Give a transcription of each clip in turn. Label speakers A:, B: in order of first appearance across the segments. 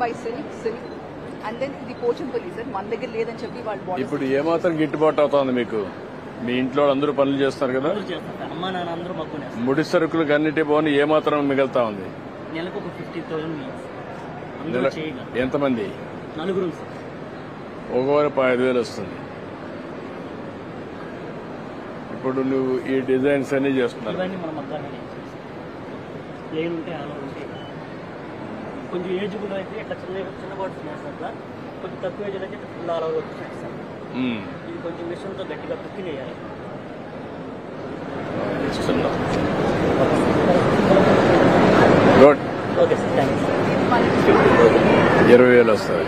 A: By silk silk and then ఇది Pochampally sir మన దగ్గర లేదని చెప్పి వాళ్ళు బాడీ
B: ఇప్పుడు ఏమాత్రం గిట్టుబాటు అవుతోంది మీకు? మీ ఇంట్లో అందరూ పనులు చేస్తున్నారు కదా?
C: అమ్మా నాన్న అందరూ
B: ముడి సరుకులకు అన్నిటి పోని ఏమాత్రం మిగులుతా ఉంది?
C: నెలకు ఒక ఫిఫ్టీ థౌసండ్
B: ఎంతమంది?
C: నలుగురు
B: ఒకవారు ఐదు వేలు వస్తుంది. ఇప్పుడు నువ్వు ఈ డిజైన్స్ అన్ని చేస్తున్నారు.
C: కొంచెం ఏజ్బుల్ అయితే ఇట్లా చిన్న చిన్న బాటిల్స్ వేస్తాం సార్ కొంచెం తక్కువ ఏజ్ అయితే ఇట్లా ఫుల్ వచ్చేస్తాం సార్.
B: ఉమ్.
C: ఇది కొంచెం మిషన్తో గట్టిగా కుక్కి వేయాలి
B: ఇస్తున్నాం. గుడ్
C: ఓకే సార్ థ్యాంక్
B: ఇరవై వేలు వస్తుంది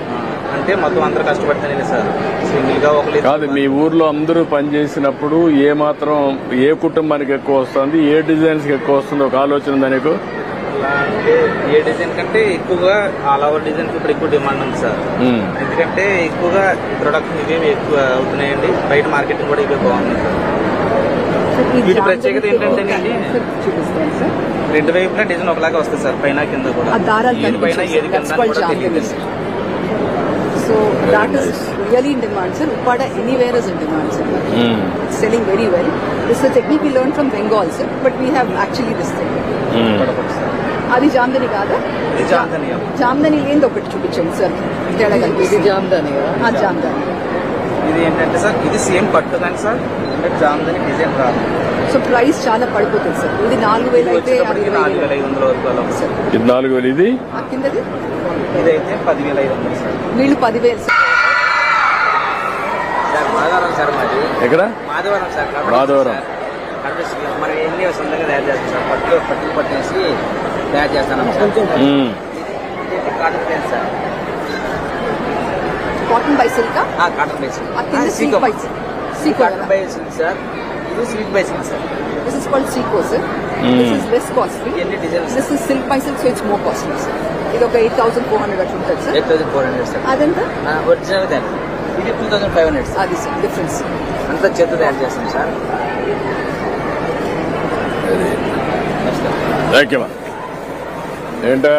D: అంటే మొత్తం అందరూ కష్టపడతానే సార్. సింగిల్గా ఒకరు
B: కాదు మీ ఊర్లో అందరూ పనిచేసినప్పుడు ఏ మాత్రం ఏ కుటుంబానికి ఎక్కువ వస్తుంది ఏ డిజైన్స్కి ఎక్కువ వస్తుంది ఒక ఆలోచన ఉందా నీకు?
D: అలా అంటే ఏ డిజైన్ కంటే ఎక్కువగా ఆల్ ఓవర్ డిజైన్ ఇప్పుడు ఎక్కువ డిమాండ్ ఉంది సార్.
B: ఉమ్.
D: ఎందుకంటే ఎక్కువగా ప్రొడక్షన్ ఇవేమి ఎక్కువ అవుతున్నాయండి. బయట మార్కెటింగ్ కూడా ఇవే బాగుంది సార్. వీటి ప్రత్యేకత
A: సార్.
D: రెండు వైపులా డిజైన్ ఒకలాగా వస్తుంది సార్ పైన కింద కూడా.
A: ఆ దారాలు
D: ఏది పైన ఏది
A: దట్స్
D: కింద కూడా తెలియదు.
A: So that is really in demand sir Uppada anywhere is in demand sir very well. This is a technique we learned from Bengal, sir, but we have actually this thing.
B: Um.
A: అది జామ్దని కాదా?
D: ఇది జామ్దని.
A: జామ్దని లేని ఒకటి చూపించండి sir. తేడా కనిపిస్తుంది.
C: జామ్దాని
A: ఆ, జామ్దని.
D: ఇది ఏంటంటే సార్ ఇది సేమ్ పట్టు కానీ సార్. అంటే జామ్దని డిజైన్ రాదు
A: సో ప్రైస్ చాలా పడిపోతుంది సార్. ఇది నాలుగు వేలు అయితే
B: ఇది నాలుగు వేలు ఇది?
A: ఆ కిందది?
D: ఇదైతే పదివేల ఐదు వందలు సార్.
A: వీళ్ళు పదివేలు సార్.
D: సార్ మాధవరం సార్ మాది.
B: ఎక్కడ?
D: మాధవరం సార్
B: మాధవరం.
D: మనం ఎన్ని సొంతంగా తయారు చేస్తాం సార్. పట్టు పట్టులు పట్టేసి తయారు చేస్తాం sir. Cotton sir.
A: Cotton by silk
D: ఆ, కాటన్
A: కింద silk by Sico
D: cotton by silk sir. ఇది silk by silk sir.
A: This is called Sico sir this is less costly this is silk by silk so it's more costly sir ఇది ఒక eight thousand four hundred అట్లా ఉంటుంది sir
D: eight thousand four hundred sir.
A: అదెంత?
D: Original దాని ఇది two thousand five hundred
A: అది sir difference
D: అంతా చేత తయారు చేస్తాం సార్.
B: థ్యాంక్ యూ ఏంటా?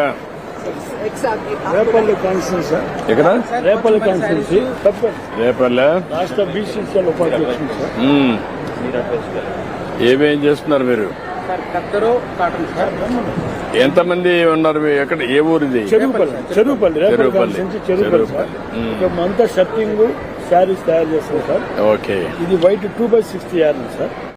E: Repalle constituency Repalle constituency. తప్పండి
B: రేపల్లె?
E: రాష్ట్ర బీసీసీఎల్ ఉపాధ్యక్షుడు సార్.
B: ఉమ్. ఏమేం చేస్తున్నారు మీరు?
D: సార్ కత్తరు కాటన్ సార్.
B: ఎంతమంది ఉన్నారు? ఎక్కడ? ఏ ఊరిది?
E: చెరువుపల్లి. చెరువుపల్లి.
B: చెరువుపల్లి.
E: చెరువుపల్లి అంతా షర్టింగ్ శారీస్ తయారు చేస్తాం సార్.
B: ఓకే.
E: ఇది white two by sixty yard sir.